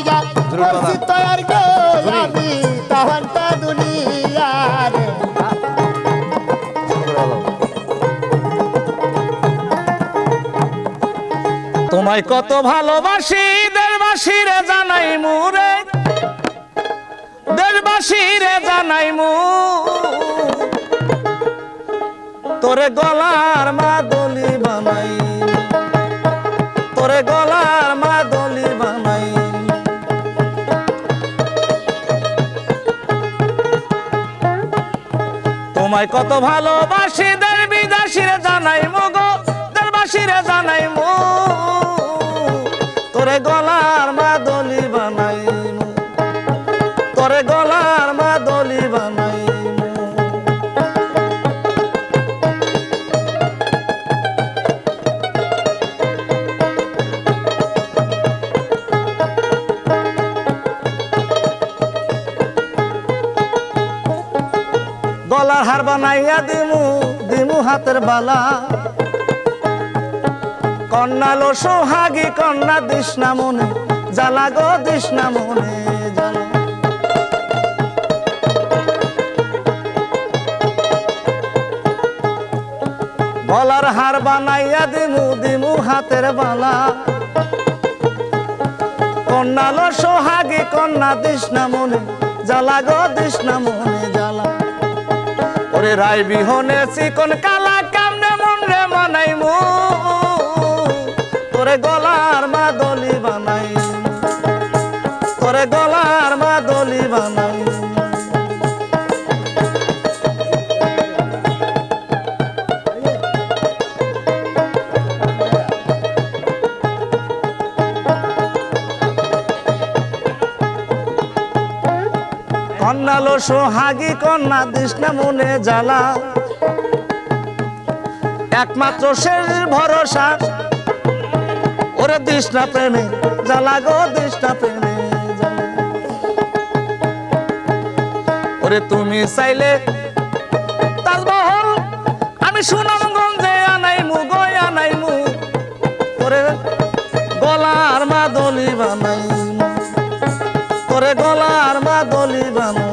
গো আমি তখন তো দুনিয়ার তোমায় কত ভালোবাসি দেশবাসীরে জানাই মুরে। দেশবাসীরে জানাই মু তোরে গলার মাদলি তোমায় কত ভালোবাসি দের দাসিরে জানাই মগো দরবাসিরে জানাই মো। তোরে গলার মা দলি বানাই তোরে গলার মাদলি গলার হার বানাইয়া দিমু দিমু হাতের বালা। কন্যা লো সোহাগী, কন্যা দিসনা মনে, জ্বালা গো দিসনা মনে, জ্বালা। গলার হার বানাইয়া দিমু দিমু হাতের বালা। কন্যা লো সোহাগী, কন্যা দিসনা মনে, জ্বালা গো দিসনা মনে, জ্বালা। ওরে রায় বিহনে চিকন কালা কামনে মন রে মানাই গলা কন্যা লো সোহাগী কন্যা দিসনা মনে জ্বালা। একমাত্র শেষ ভরসা, ওরে দিসনা প্রেমে জ্বালা গো দিসনা প্রেমে ওরে তুমি চাইলে তাজমহল আমি সুনামগঞ্জে আনাই মু গয় আনাই মু ওরে গলার মাদলি বানাই। গলার মাদলি বানাই